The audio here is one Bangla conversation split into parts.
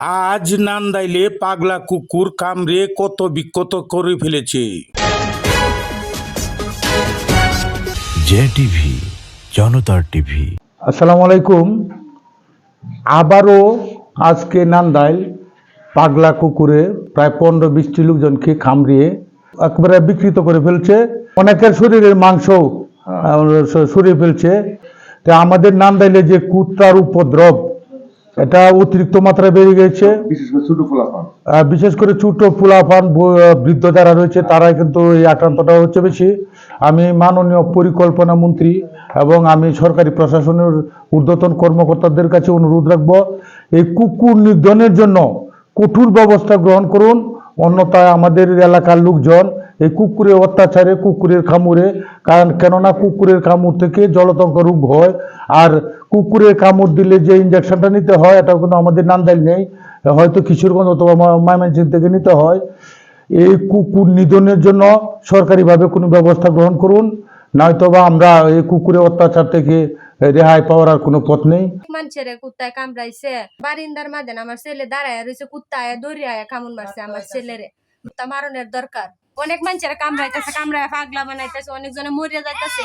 আজ নান্দাইলে পাগলা কুকুর কামড়ে কত বিক্ষত করে ফেলেছে। জে টিভি জনতার টিভি। আসসালামু আলাইকুম। আবারও আজকে নান্দাইল পাগলা কুকুরে প্রায় পনেরো বিশটি লোকজনকে খামড়িয়ে একবারে বিকৃত করে ফেলছে। অনেকের শরীরের মাংস সরিয়ে ফেলছে। তা আমাদের নান্দাইলে যে কুত্রার উপদ্রব এটা অতিরিক্ত মাত্রায় বেড়ে গেছে। বিশেষ করে ছোট ফুলাফান। বৃদ্ধ যারা রয়েছে তারাই কিন্তু এই আক্রান্তটা হচ্ছে বেশি। আমি মাননীয় পরিকল্পনা মন্ত্রী এবং আমি সরকারি প্রশাসনের ঊর্ধ্বতন কর্মকর্তাদের কাছে অনুরোধ রাখব এই কুকুর নিধনের জন্য কঠোর ব্যবস্থা গ্রহণ করুন। অন্যথায় আমাদের এলাকার লোকজন এই কুকুরের অত্যাচারে কুকুরের খামুরে কারণ কেননা কুকুরের খামুর থেকে জলতঙ্ক রোগ হয়। আর কুকুরের কামড় দিলে যে ইঞ্জেকশনটা নিতে হয় এটা কিন্তু আমাদের নান্দাইল নেই। হয়তো কিশোরগঞ্জ অথবা ময়মনসিংহ থেকে নিতে হয়। এই কুকুর নিধনের জন্য সরকারিভাবে কোনো ব্যবস্থা গ্রহণ করুন নয়তো বা আমরা এই কুকুরের অত্যাচার থেকে রেহাই পাওয়ার আর কোনো পথ নেই। মানুষের কুত্তায় কামড়াইছে, বারিন্দার মাঝে আমার ছেলে দাঁড়ায় রয়েছে কুত্তায়, দৌড়িয়ায় কামড় মারছে আমার ছেলেরে। কুত্তা মারণের দরকার। অনেক মানুষের কামড়াইতেছে কামড়ায় পাগলা বানাইতেছে অনেকজনে মরিয়া যাইতেছে।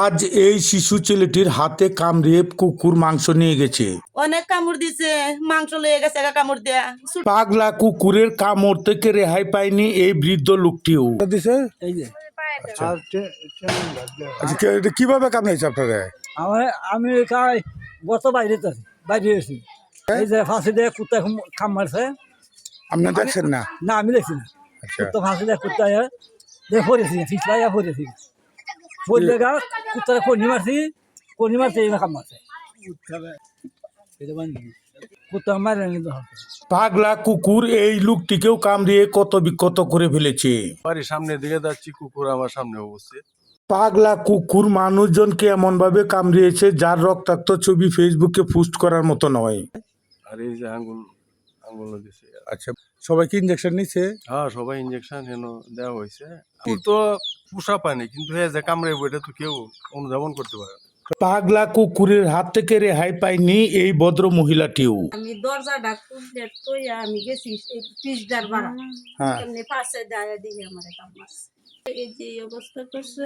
আজ এই শিশু ছেলেটির হাতে কামড়ে কুকুর মাংস নিয়ে গেছে। অনেক কামড় দিছে মাংস লয়ে গেছে একা কামড় দেয়া। পাগলা কুকুরের কামড় থেকে রেহাই পায়নি এই বৃদ্ধ লোকটিও। আচ্ছা কে- এটা কীভাবে কামড়াইছে আপনারা? আমার আমি কাই গত বাইরে তো আছি, বাইরে এসেছি এই যে ফাঁসি দিয়ে কুত্তা খাম মারছে। আপনি দেখছেন না? না আমি দেখছি না। আচ্ছা। কুত্তা ফাঁসি দিয়ে কুত্তা দিয়ে পড়েছি ফিসলাইয়া পড়েছি পড়লে গা কুত্তারে কনি মারছি কনি মারছে এই খাম মারছে কুত্তা মারে পাগলা কুকুর এই লোকটিকেও কামড়িয়ে কত বিক্ষত করে ফেলেছে। বাড়ির সামনে দিকে যাচ্ছি কুকুর আমার সামনে উপস্থিত পাগলা কুকুর মানুষজনকে এমন ভাবে কামড়িয়েছে যার রক্তাক্ত ছবি ফেসবুকে পোস্ট করার মতো নয়। আর এই যে আঙ্গুল আঙ্গুল দিছে আচ্ছা সবাই কি ইঞ্জেকশন নিছে? হ্যাঁ সবাই ইঞ্জেকশন হেন দেওয়া হয়েছে। তো পোষা পায়নি কিন্তু হ্যাঁ যে কামড়াইবো এটা তো কেউ অনুধাবন করতে পারে পাগলা কুকুরের হাত থেকে রেহাই পায়নি এই ভদ্র মহিলাটিও। আমি দরজাটা খুলতে তুই আমি গেছি পিসদার বাড়া হ্যাঁ। এমনি পাশে দাঁড়িয়ে দিয়ে আমার কাম মারছে এই যে অবস্থা করছে।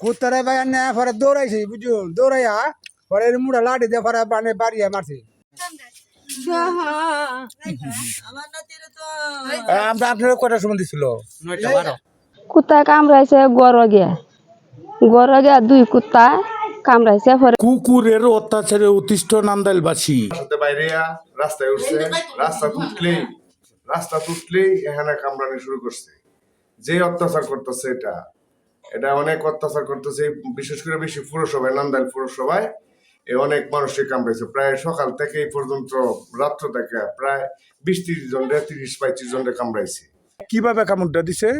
কুত্তারে বাইর না পরে দৌড়াইছি বুঝছ দৌড়াইয়া পরে এর মুড়া লাঠি দিয়ে পরে বানে বাড়িয়ে মারছি। আমার নাতিরে তো আমরা আপনারা কটার সময় দিছিল? কুত্তা কামড়াইছে গর গিয়া গর গিয়া দুই কুত্তা কামড়াইছে পরে। কুকুরের অত্যাচারে অতিষ্ঠ নান্দাইলবাসী। বাইরে রাস্তায় উঠছে রাস্তা তুটলেই রাস্তা তুটলেই এখানে কামড়ানি শুরু করছে। যে অত্যাচার করতেছে এটা এটা অনেক অত্যাচার করতেছে বিশেষ করে বেশি পুরসভায় নান্দাইল পুরসভায় এ অনেক মানুষকে কামড়াইছে। প্রায় সকাল থেকে এই পর্যন্ত রাত্র থেকে প্রায় বিশ তিরিশ জনরে তিরিশ পঁয়ত্রিশ জনরে কামড়াইছে। কীভাবে কামড়টা দিছে?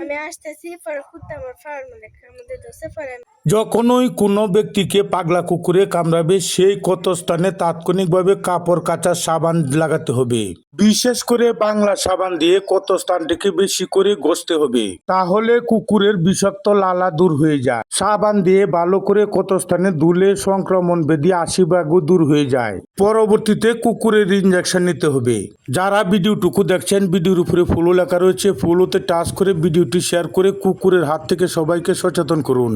আমি আসতেছি পরে কুত্তা আমার ফাড় মানে আমাদের দোষে পরে যখনই কোনো ব্যক্তিকে পাগলা কুকুরে কামড়াবে, সেই কত স্থানে তাৎক্ষণিকভাবে কাপড়, কাচা সাবান লাগাতে হবে। বিশেষ করে বাংলা সাবান দিয়ে কত স্থানটিকে বেশি করে ঘষতে হবে। তাহলে কুকুরের বিষাক্ত লালা দূর হয়ে যায়। সাবান দিয়ে ভালো করে কত স্থানে ধুলে সংক্রমণ বেদি আশিবাগও দূর হয়ে যায়। পরবর্তীতে কুকুরের ইঞ্জেকশন নিতে হবে। যারা ভিডিওটুকু দেখছেন, ভিডিওর উপরে ফুলো লেখা রয়েছে ফুলোতে টাচ করে ভিডিওটি শেয়ার করে কুকুরের হাত থেকে সবাইকে সচেতন করুন।